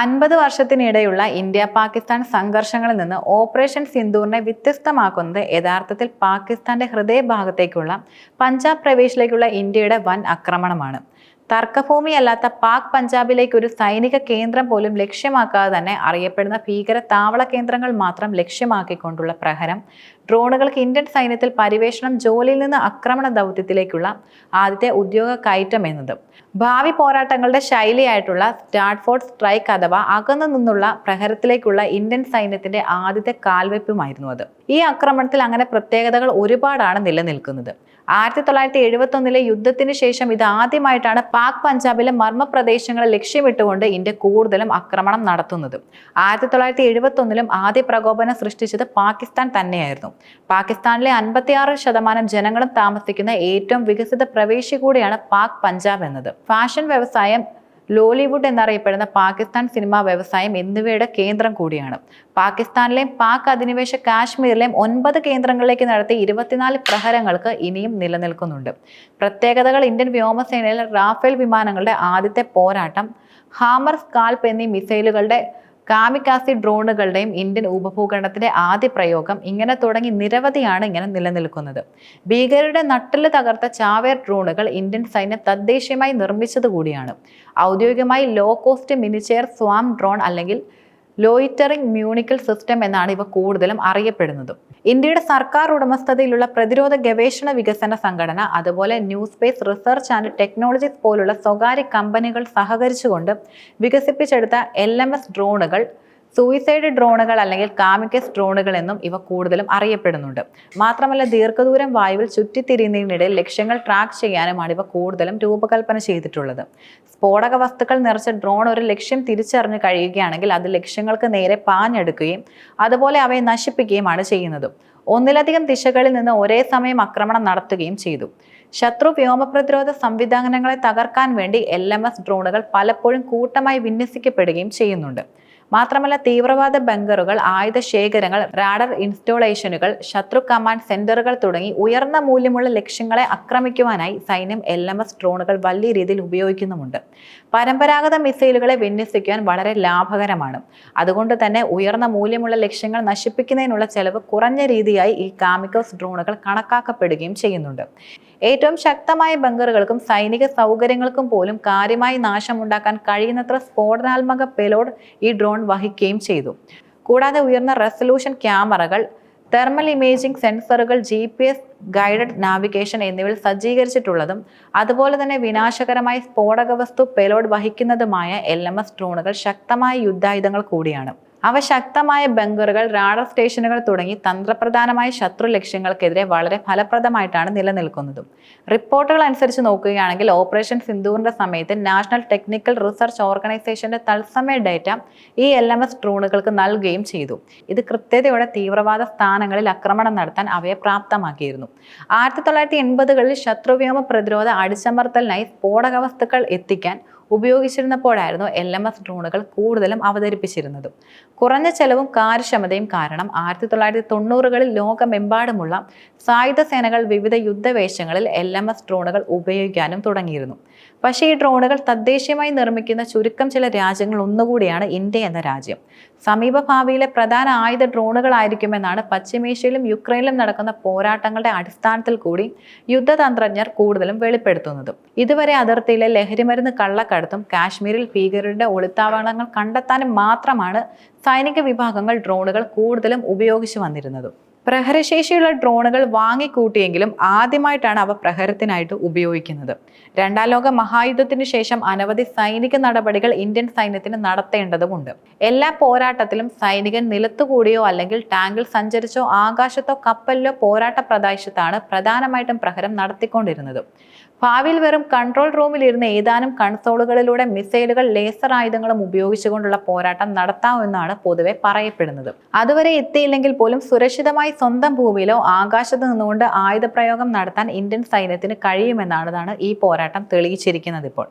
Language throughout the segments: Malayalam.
അൻപത് വർഷത്തിനിടെയുള്ള ഇന്ത്യ പാകിസ്ഥാൻ സംഘർഷങ്ങളിൽ നിന്ന് ഓപ്പറേഷൻ സിന്ദൂറിനെ വ്യത്യസ്തമാക്കുന്നത് യഥാർത്ഥത്തിൽ പാകിസ്ഥാന്റെ ഹൃദയഭാഗത്തേക്കുള്ള പഞ്ചാബ് പ്രവേശിലേക്കുള്ള ഇന്ത്യയുടെ വൻ ആക്രമണമാണ്. തർക്കഭൂമിയല്ലാത്ത പാക് പഞ്ചാബിലേക്ക് ഒരു സൈനിക കേന്ദ്രം പോലും ലക്ഷ്യമാക്കാതെ തന്നെ അറിയപ്പെടുന്ന ഭീകര താവള കേന്ദ്രങ്ങൾ മാത്രം ലക്ഷ്യമാക്കിക്കൊണ്ടുള്ള പ്രഹരം. ഡ്രോണുകൾക്ക് ഇന്ത്യൻ സൈന്യത്തിൽ പരിവേഷണം ജോലിയിൽ നിന്ന് ആക്രമണ ദൗത്യത്തിലേക്കുള്ള ആദ്യത്തെ ഉദ്യോഗ കയറ്റം എന്നതും. ഭാവി പോരാട്ടങ്ങളുടെ ശൈലിയായിട്ടുള്ള സ്റ്റാർട്ട്ഫോർഡ് സ്ട്രൈക്ക് അഥവാ അകന്നു നിന്നുള്ള പ്രഹരത്തിലേക്കുള്ള ഇന്ത്യൻ സൈന്യത്തിന്റെ ആദ്യത്തെ കാൽവെപ്പുമായിരുന്നു അത്. ഈ ആക്രമണത്തിൽ അങ്ങനെ പ്രത്യേകതകൾ ഒരുപാടാണ് നിലനിൽക്കുന്നത്. ആയിരത്തി തൊള്ളായിരത്തി എഴുപത്തി ഒന്നിലെ യുദ്ധത്തിന് ശേഷം ഇത് ആദ്യമായിട്ടാണ് പാക് പഞ്ചാബിലെ മർമ്മ പ്രദേശങ്ങളെ ലക്ഷ്യമിട്ടുകൊണ്ട് ഇന്ത്യ കൂടുതലും ആക്രമണം നടത്തുന്നത്. ആയിരത്തി തൊള്ളായിരത്തി എഴുപത്തി ഒന്നിലും ആദ്യ പ്രകോപനം സൃഷ്ടിച്ചത് പാകിസ്ഥാൻ തന്നെയായിരുന്നു. പാകിസ്ഥാനിലെ അൻപത്തിയാറ് ശതമാനം ജനങ്ങളും താമസിക്കുന്ന ഏറ്റവും വികസിത പ്രവേശി കൂടിയാണ് പാക് പഞ്ചാബ് എന്നത്. ഫാഷൻ വ്യവസായം ലോലിവുഡ് എന്നറിയപ്പെടുന്ന പാകിസ്ഥാൻ സിനിമാ വ്യവസായം എന്നിവയുടെ കേന്ദ്രം കൂടിയാണ്. പാകിസ്ഥാനിലെയും പാക് അധിനിവേശ കാശ്മീരിലെയും ഒൻപത് കേന്ദ്രങ്ങളിലേക്ക് നടത്തിയ ഇരുപത്തിനാല് പ്രഹരങ്ങൾക്ക് ഇനിയും നിലനിൽക്കുന്നുണ്ട്. പ്രത്യേകതകൾ ഇന്ത്യൻ വ്യോമസേനയിലെ റാഫേൽ വിമാനങ്ങളുടെ ആദ്യത്തെ പോരാട്ടം ഹാമർ സ്കാൽപ്പ് എന്നീ മിസൈലുകളുടെ കാമിക്കാസി ഡ്രോണുകളുടെയും ഇന്ത്യൻ ഉപഭൂഖണ്ഡത്തിലെ ആദ്യ പ്രയോഗം ഇങ്ങനെ തുടങ്ങി നിരവധിയാണ് ഇങ്ങനെ നിലനിൽക്കുന്നത്. ഭീകരരുടെ നട്ടിൽ തകർത്ത ചാവേർ ഡ്രോണുകൾ ഇന്ത്യൻ സൈന്യം തദ്ദേശീയമായി നിർമ്മിച്ചതുകൂടിയാണ് ഔദ്യോഗികമായി low cost miniature swarm drone അല്ലെങ്കിൽ ലോയിറ്ററിംഗ് മ്യൂണിക്കൽ സിസ്റ്റം എന്നാണ് ഇവ കൂടുതലും അറിയപ്പെടുന്നത്. ഇന്ത്യയുടെ സർക്കാർ ഉടമസ്ഥതയിലുള്ള പ്രതിരോധ ഗവേഷണ വികസന സംഘടന അതുപോലെ new space research and technologies പോലുള്ള സ്വകാര്യ കമ്പനികൾ സഹകരിച്ചുകൊണ്ട് വികസിപ്പിച്ചെടുത്ത എൽ ഡ്രോണുകൾ സൂയിസൈഡ് ഡ്രോണുകൾ അല്ലെങ്കിൽ കാമിക്കസ് ഡ്രോണുകൾ എന്നും ഇവ കൂടുതലും അറിയപ്പെടുന്നുണ്ട്. മാത്രമല്ല ദീർഘദൂരം വായുവിൽ ചുറ്റിത്തിരിയുന്നതിനിടയിൽ ലക്ഷ്യങ്ങൾ ട്രാക്ക് ചെയ്യാനുമാണ് ഇവ കൂടുതലും രൂപകൽപ്പന ചെയ്തിട്ടുള്ളത്. സ്ഫോടക വസ്തുക്കൾ നിറച്ച ഡ്രോൺ ഒരു ലക്ഷ്യം തിരിച്ചറിഞ്ഞ് കഴിയുകയാണെങ്കിൽ അത് ലക്ഷ്യങ്ങൾക്ക് നേരെ പാഞ്ഞെടുക്കുകയും അതുപോലെ അവയെ നശിപ്പിക്കുകയുമാണ് ചെയ്യുന്നത്. ഒന്നിലധികം ദിശകളിൽ നിന്ന് ഒരേ സമയം ആക്രമണം നടത്തുകയും ചെയ്തു. ശത്രു വ്യോമ പ്രതിരോധ സംവിധാനങ്ങളെ തകർക്കാൻ വേണ്ടി എൽ ഡ്രോണുകൾ പലപ്പോഴും കൂട്ടമായി വിന്യസിക്കപ്പെടുകയും ചെയ്യുന്നുണ്ട്. മാത്രമല്ല തീവ്രവാദ ബങ്കറുകൾ ആയുധ ശേഖരങ്ങൾ റാഡർ ഇൻസ്റ്റോളേഷനുകൾ ശത്രു കമാൻഡ് സെന്ററുകൾ തുടങ്ങി ഉയർന്ന മൂല്യമുള്ള ലക്ഷ്യങ്ങളെ ആക്രമിക്കുവാനായി സൈന്യം എൽ എം എസ് ഡ്രോണുകൾ വലിയ രീതിയിൽ ഉപയോഗിക്കുന്നുമുണ്ട്. പരമ്പരാഗത മിസൈലുകളെ വിന്യസിക്കുവാൻ വളരെ ലാഭകരമാണ്. അതുകൊണ്ട് തന്നെ ഉയർന്ന മൂല്യമുള്ള ലക്ഷ്യങ്ങൾ നശിപ്പിക്കുന്നതിനുള്ള ചെലവ് കുറഞ്ഞ രീതിയായി ഈ കാമിക്കോസ് ഡ്രോണുകൾ കണക്കാക്കപ്പെടുകയും ചെയ്യുന്നുണ്ട്. ഏറ്റവും ശക്തമായ ബങ്കറുകൾക്കും സൈനിക സൗകര്യങ്ങൾക്കും പോലും കാര്യമായി നാശമുണ്ടാക്കാൻ കഴിയുന്നത്ര സ്ഫോടനാത്മക പെലോഡ് ഈ ഡ്രോൺ വഹിക്കുകയും ചെയ്തു. കൂടാതെ ഉയർന്ന റെസൊല്യൂഷൻ ക്യാമറകൾ തെർമൽ ഇമേജിംഗ് സെൻസറുകൾ G P S guided navigation എന്നിവയിൽ സജ്ജീകരിച്ചിട്ടുള്ളതും അതുപോലെ തന്നെ വിനാശകരമായ സ്ഫോടക വസ്തു പെലോഡ് വഹിക്കുന്നതുമായ എൽ എം എസ് ഡ്രോണുകൾ ശക്തമായ യുദ്ധായുധങ്ങൾ കൂടിയാണ്. അവ ശക്തമായ ബങ്കറുകൾ റാഡർ സ്റ്റേഷനുകൾ തുടങ്ങി തന്ത്രപ്രധാനമായ ശത്രു ലക്ഷ്യങ്ങൾക്കെതിരെ വളരെ ഫലപ്രദമായിട്ടാണ് നിലനിൽക്കുന്നതും. റിപ്പോർട്ടുകൾ അനുസരിച്ച് നോക്കുകയാണെങ്കിൽ ഓപ്പറേഷൻ സിന്ധൂറിന്റെ സമയത്ത് നാഷണൽ ടെക്നിക്കൽ റിസർച്ച് ഓർഗനൈസേഷന്റെ തത്സമയ ഡേറ്റ ഈ എൽ എം എസ് ഡ്രോണുകൾക്ക് നൽകുകയും ചെയ്തു. ഇത് കൃത്യതയോടെ തീവ്രവാദ സ്ഥാനങ്ങളിൽ ആക്രമണം നടത്താൻ അവയെ പ്രാപ്തമാക്കിയിരുന്നു. ആയിരത്തി തൊള്ളായിരത്തി എൺപതുകളിൽ ശത്രുവ്യോമ പ്രതിരോധ അടിച്ചമർത്തലിനായി സ്ഫോടക വസ്തുക്കൾ എത്തിക്കാൻ ഉപയോഗിച്ചിരുന്നപ്പോഴായിരുന്നു എൽ എം എസ് ഡ്രോണുകൾ കൂടുതലും അവതരിപ്പിച്ചിരുന്നത്. കുറഞ്ഞ ചെലവും കാര്യക്ഷമതയും കാരണം ആയിരത്തി തൊള്ളായിരത്തി തൊണ്ണൂറുകളിൽ ലോകമെമ്പാടുമുള്ള സായുധ സേനകൾ വിവിധ യുദ്ധവേഷങ്ങളിൽ എൽ എം എസ് ഡ്രോണുകൾ ഉപയോഗിക്കാനും തുടങ്ങിയിരുന്നു. പക്ഷേ ഈ ഡ്രോണുകൾ തദ്ദേശീയമായി നിർമ്മിക്കുന്ന ചുരുക്കം ചില രാജ്യങ്ങൾ ഒന്നുകൂടിയാണ് ഇന്ത്യ എന്ന രാജ്യം. സമീപഭാവിയിലെ പ്രധാന ആയുധ ഡ്രോണുകളായിരിക്കുമെന്നാണ് പശ്ചിമേഷ്യയിലും യുക്രൈനിലും നടക്കുന്ന പോരാട്ടങ്ങളുടെ അടിസ്ഥാനത്തിൽ കൂടി യുദ്ധതന്ത്രജ്ഞർ കൂടുതലും വെളിപ്പെടുത്തുന്നത്. ഇതുവരെ അതിർത്തിയിലെ ലഹരിമരുന്ന് കള്ളക്കടത്തും കാശ്മീരിൽ ഭീകരരുടെ ഒളിത്താവളങ്ങൾ കണ്ടെത്താനും മാത്രമാണ് സൈനിക വിഭാഗങ്ങൾ ഡ്രോണുകൾ കൂടുതലും ഉപയോഗിച്ചു വന്നിരുന്നത്. പ്രഹരശേഷിയുള്ള ഡ്രോണുകൾ വാങ്ങിക്കൂട്ടിയെങ്കിലും ആദ്യമായിട്ടാണ് അവ പ്രഹരത്തിനായിട്ട് ഉപയോഗിക്കുന്നത്. രണ്ടാം ലോക മഹായുദ്ധത്തിന് ശേഷം അനവധി സൈനിക നടപടികൾ ഇന്ത്യൻ സൈന്യത്തിന് നടത്തേണ്ടതുമുണ്ട്. എല്ലാ പോരാട്ടത്തിലും സൈനികൻ നിലത്തുകൂടിയോ അല്ലെങ്കിൽ ടാങ്കിൽ സഞ്ചരിച്ചോ ആകാശത്തോ കപ്പലിലോ പോരാട്ട പ്രദേശത്താണ് പ്രധാനമായിട്ടും പ്രഹരം നടത്തിക്കൊണ്ടിരുന്നത്. ഭാവിയിൽ വെറും കൺട്രോൾ റൂമിൽ റൂമിലിരുന്ന് ഏതാനും കൺസോളുകളിലൂടെ മിസൈലുകൾ ലേസർ ആയുധങ്ങളും ഉപയോഗിച്ചുകൊണ്ടുള്ള പോരാട്ടം നടത്താമെന്നാണ് പൊതുവെ പറയപ്പെടുന്നത്. അതുവരെ എത്തിയില്ലെങ്കിൽ പോലും സുരക്ഷിതമായി സ്വന്തം ഭൂമിയിലോ ആകാശത്ത് നിന്നുകൊണ്ട് ആയുധപ്രയോഗം നടത്താൻ ഇന്ത്യൻ സൈന്യത്തിന് കഴിയുമെന്നാണ് ഈ പോരാട്ടം തെളിയിച്ചിരിക്കുന്നത് ഇപ്പോൾ.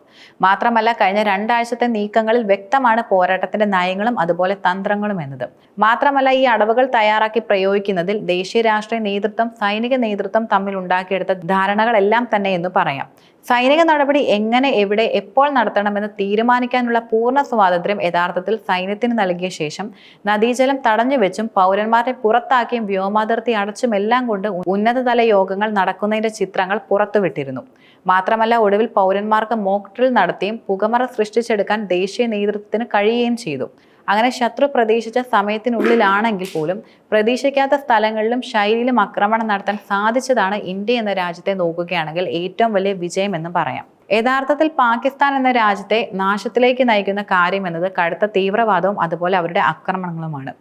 മാത്രമല്ല കഴിഞ്ഞ രണ്ടാഴ്ചത്തെ നീക്കങ്ങളിൽ വ്യക്തമാണ് പോരാട്ടത്തിന്റെ നയങ്ങളും അതുപോലെ തന്ത്രങ്ങളും എന്നത്. മാത്രമല്ല ഈ അടവുകൾ തയ്യാറാക്കി പ്രയോഗിക്കുന്നതിൽ ദേശീയ രാഷ്ട്രീയ നേതൃത്വം സൈനിക നേതൃത്വം തമ്മിൽ ഉണ്ടാക്കിയെടുത്ത ധാരണകളെല്ലാം തന്നെ എന്ന് പറയുന്നു. പറയാം. സൈനിക നടപടി എങ്ങനെ എവിടെ എപ്പോൾ നടത്തണമെന്ന് തീരുമാനിക്കാനുള്ള പൂർണ സ്വാതന്ത്ര്യം യഥാർത്ഥത്തിൽ സൈന്യത്തിന് നൽകിയ ശേഷം നദീജലം തടഞ്ഞുവെച്ചും പൗരന്മാരെ പുറത്താക്കിയും വ്യോമാതിർത്തി അടച്ചും എല്ലാം കൊണ്ട് ഉന്നതതല യോഗങ്ങൾ നടക്കുന്നതിന്റെ ചിത്രങ്ങൾ പുറത്തുവിട്ടിരുന്നു. മാത്രമല്ല ഒടുവിൽ പൗരന്മാർക്ക് മോക്ട്രിൽ നടത്തിയും പുകമറ സൃഷ്ടിച്ചെടുക്കാൻ ദേശീയ നേതൃത്വത്തിന് കഴിയുകയും ചെയ്തു. അങ്ങനെ ശത്രു പ്രതീക്ഷിച്ച സമയത്തിനുള്ളിലാണെങ്കിൽ പോലും പ്രതീക്ഷിക്കാത്ത സ്ഥലങ്ങളിലും ശൈലിയിലും ആക്രമണം നടത്താൻ സാധിച്ചതാണ് ഇന്ത്യ എന്ന രാജ്യത്തെ നോക്കുകയാണെങ്കിൽ ഏറ്റവും വലിയ വിജയമെന്ന് പറയാം. യഥാർത്ഥത്തിൽ പാകിസ്ഥാൻ എന്ന രാജ്യത്തെ നാശത്തിലേക്ക് നയിക്കുന്ന കാര്യം എന്നത് കടുത്ത തീവ്രവാദവും അതുപോലെ അവരുടെ ആക്രമണങ്ങളുമാണ്.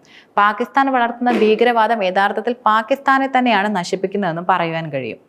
പാകിസ്ഥാൻ വളർത്തുന്ന ഭീകരവാദം യഥാർത്ഥത്തിൽ പാകിസ്ഥാനെ തന്നെയാണ് നശിപ്പിക്കുന്നതെന്നും പറയുവാൻ കഴിയും.